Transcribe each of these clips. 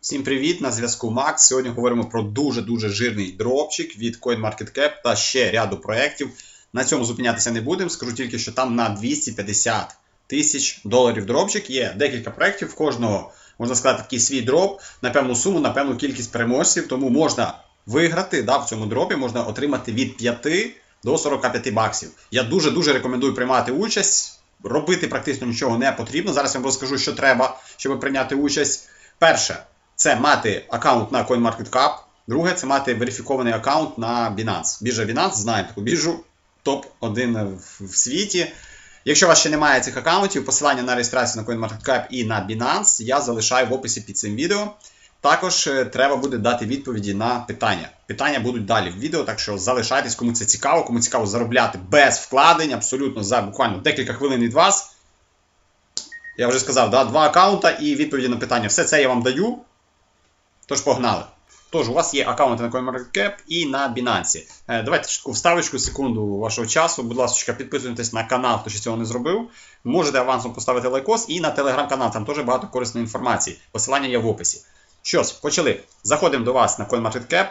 Всім привіт! На зв'язку Макс. Сьогодні говоримо про дуже-дуже жирний дропчик від CoinMarketCap та ще ряду проєктів. На цьому зупинятися не будемо. Скажу тільки, що там на 250 тисяч доларів дропчик. Є декілька проєктів, кожного, можна сказати, такий свій дроп на певну суму, на певну кількість переможців. Тому можна виграти да, в цьому дропі, можна отримати від 5 до 45 баксів. Я дуже-дуже рекомендую приймати участь. Робити практично нічого не потрібно. Зараз я вам розкажу, що треба, щоб прийняти участь. Перше, це мати аккаунт на CoinMarketCap. Друге, це мати верифікований аккаунт на Binance. Біржа Binance, знаємо таку біржу, топ-1 в, в світі. Якщо у вас ще немає цих аккаунтів, посилання на реєстрацію на CoinMarketCap і на Binance я залишаю в описі під цим відео. Також е, треба буде дати відповіді на питання. Питання будуть далі в відео, так що залишайтесь, кому це цікаво, кому цікаво заробляти без вкладень, абсолютно за буквально декілька хвилин від вас. Я вже сказав, да, два аккаунта і відповіді на питання. Все це я вам даю. Тож погнали. Тож, у вас є аккаунти на CoinMarketCap і на Binance. Е, Давайте таку вставочку, секунду вашого часу. Будь ласка, підписуйтесь на канал, хто ще цього не зробив. Можете авансом поставити лайкос і на телеграм-канал, там теж багато корисної інформації. Посилання є в описі. Що ж, почали. Заходимо до вас на CoinMarketCap.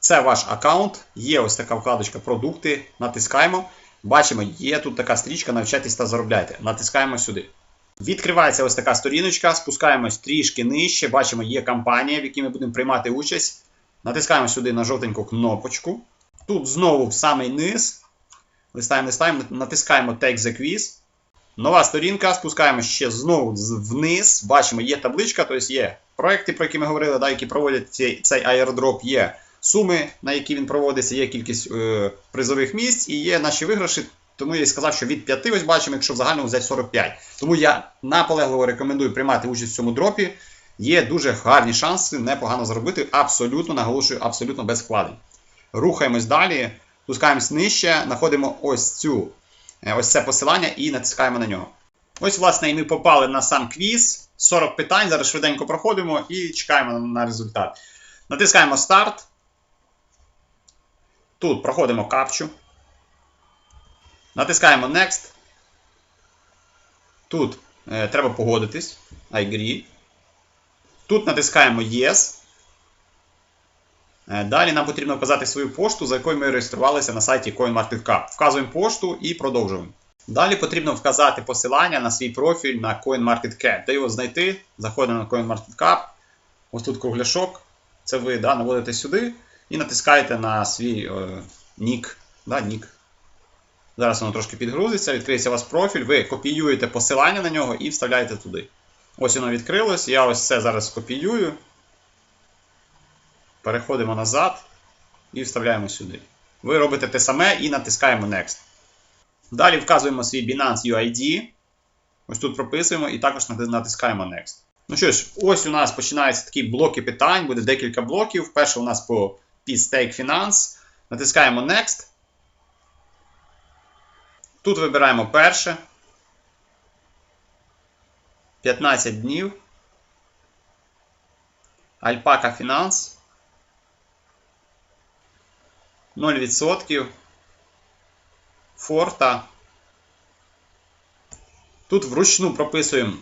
Це ваш аккаунт. Є ось така вкладочка продукти. Натискаємо. Бачимо, є тут така стрічка Навчайтесь та заробляйте. Натискаємо сюди. Відкривається ось така сторіночка, спускаємось трішки нижче, бачимо, є кампанія, в якій ми будемо приймати участь. Натискаємо сюди на жовтеньку кнопочку. Тут знову в самий низ. Листаємо, листаємо, натискаємо Take the Quiz. Нова сторінка, спускаємо ще знову вниз. Бачимо, є табличка, тобто є проекти, про які ми говорили, да, які проводять цей, цей airdrop, є суми, на які він проводиться, є кількість е, призових місць і є наші виграші. Тому я і сказав, що від 5 ось бачимо, якщо в загальному взяти 45. Тому я наполегливо рекомендую приймати участь в цьому дропі. Є дуже гарні шанси непогано заробити. Абсолютно, наголошую, абсолютно без вкладень. Рухаємось далі, спускаємось нижче, знаходимо ось цю, ось це посилання і натискаємо на нього. Ось, власне, і ми попали на сам квіз. 40 питань. Зараз швиденько проходимо і чекаємо на результат. Натискаємо старт. Тут проходимо капчу. Натискаємо Next. Тут е, треба погодитись. I agree. Тут натискаємо Yes. Е, далі нам потрібно вказати свою пошту, за якою ми реєструвалися на сайті CoinMarketCap. Вказуємо пошту і продовжуємо. Далі потрібно вказати посилання на свій профіль на CoinMarketCap. Де його знайти? Заходимо на CoinMarketCap. Ось тут кругляшок. Це ви да, наводите сюди і натискаєте на свій е, нік. Да, нік. Зараз воно трошки підгрузиться, відкриється у вас профіль, ви копіюєте посилання на нього і вставляєте туди. Ось воно відкрилось. Я ось це зараз копіюю. Переходимо назад і вставляємо сюди. Ви робите те саме і натискаємо Next. Далі вказуємо свій Binance UID. Ось тут прописуємо і також натискаємо Next. Ну що ж, ось у нас починаються такі блоки питань, буде декілька блоків. Перший у нас по P-Stake Finance. Натискаємо Next. Тут вибираємо перше. 15 днів. Альпака Фінанс. 0%. Форта. Тут вручну прописуємо.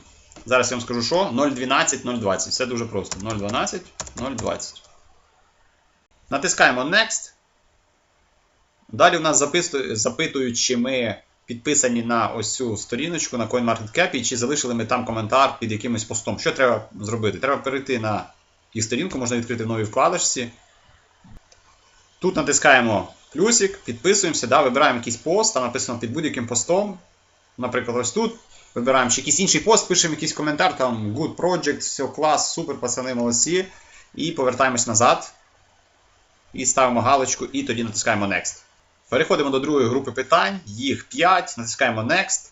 Зараз я вам скажу, що 0.12, 0.20. Все дуже просто. 0.12, 0.20. Натискаємо Next. Далі у нас запитують, чи ми підписані на ось цю сторіночку на CoinMarketCap і чи залишили ми там коментар під якимось постом. Що треба зробити? Треба перейти на їх сторінку, можна відкрити в новій вкладочці. Тут натискаємо плюсик, підписуємося, да, вибираємо якийсь пост, там написано під будь-яким постом. Наприклад, ось тут. Вибираємо ще якийсь інший пост, пишемо якийсь коментар, там good project, все, клас, супер, пацани, молодці. І повертаємось назад. І ставимо галочку, і тоді натискаємо Next. Переходимо до другої групи питань, їх 5, натискаємо Next.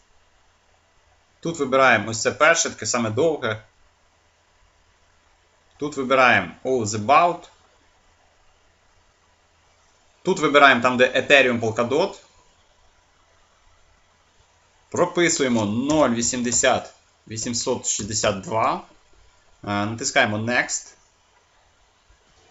Тут вибираємо ось це перше, таке саме довге. Тут вибираємо All the About. Тут вибираємо там, де Ethereum Polkadot. Прописуємо 0,80 862. Натискаємо Next.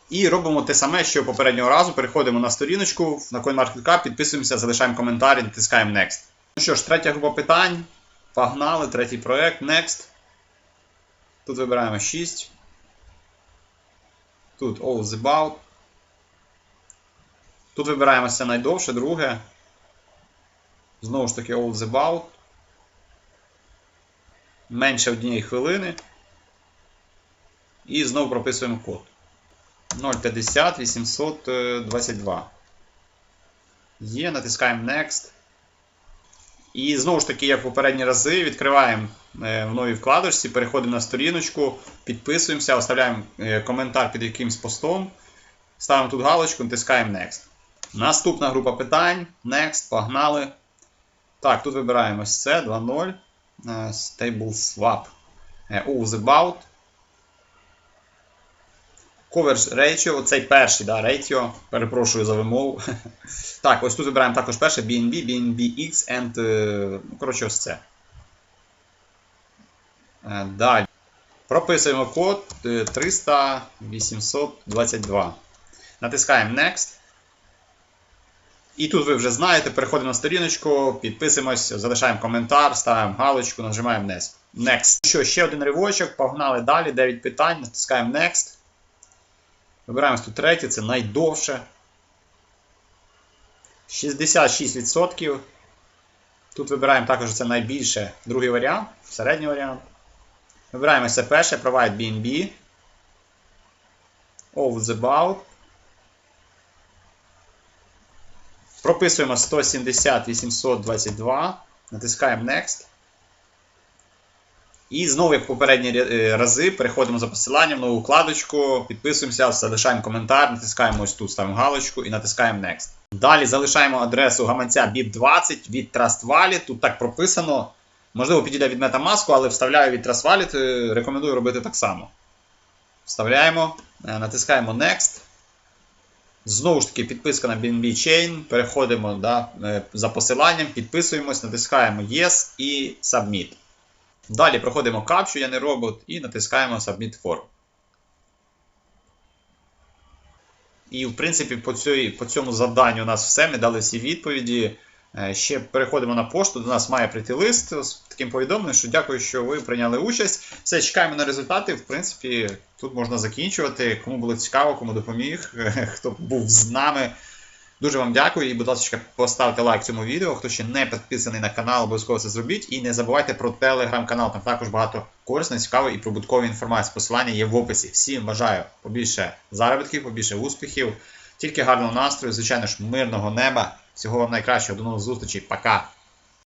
І робимо те саме, що попереднього разу. Переходимо на сторіночку на CoinMarketCap, підписуємося, залишаємо коментарі, натискаємо Next. Ну що ж, третя група питань. Погнали, третій проект, Next. Тут вибираємо 6. Тут All the About. Тут вибираємося найдовше, друге. Знову ж таки All the About. Менше однієї хвилини. І знову прописуємо код. 050 822. Є, натискаємо Next. І знову ж таки, як в попередні рази, відкриваємо е, в новій вкладочці, переходимо на сторіночку, підписуємося, оставляємо е, коментар під якимсь постом, ставимо тут галочку, натискаємо Next. Наступна група питань. Next, погнали. Так, тут вибираємо ось це 2.0. е, Stable Swap. е, About. Coverage Ratio, оцей перший да, ratio, перепрошую за вимову. так, ось тут вибираємо також перше BNB, BNBX and. е, Ну, коротше, ось це. Е, Далі. Прописуємо код е, 300 822. Натискаємо Next. І тут ви вже знаєте, переходимо на сторіночку, підписуємось, залишаємо коментар, ставимо галочку, нажимаємо Next. Next. Що, ще один ривочок, погнали далі, 9 питань, натискаємо Next. Вибираємо тут третє, це найдовше. 66%. Тут вибираємо також це найбільше другий варіант, середній варіант. Вибираємо перше, Provide BNB. All the about. Прописуємо 170 822. Натискаємо Next. І знову, як попередні е, рази, переходимо за посиланням в нову вкладочку, підписуємося, залишаємо коментар, натискаємо ось тут, ставимо галочку і натискаємо Next. Далі залишаємо адресу гаманця BIP20 від Trust Wallet. Тут так прописано. Можливо, підійде від MetaMask, але вставляю від Trust Wallet, е, рекомендую робити так само. Вставляємо, е, натискаємо Next. Знову ж таки, підписка на BNB Chain. Переходимо да, за посиланням, підписуємось, натискаємо Yes і Submit. Далі проходимо капчу, я не робот, і натискаємо Submit Form. І, в принципі, по, цій, по цьому завданню у нас все. Ми дали всі відповіді. Е, Ще переходимо на пошту. До нас має прийти лист з таким повідомленням, що дякую, що ви прийняли участь. Все, чекаємо на результати. В принципі, тут можна закінчувати. Кому було цікаво, кому допоміг, хто був з нами. Дуже вам дякую і, будь ласка, поставте лайк цьому відео. Хто ще не підписаний на канал, обов'язково це зробіть. І не забувайте про телеграм-канал. Там також багато корисної, цікавої і прибуткової інформації. Посилання є в описі. Всім бажаю побільше заробітків, побільше успіхів, тільки гарного настрою, звичайно ж, мирного неба. Всього вам найкращого, до нових зустрічей. Пока!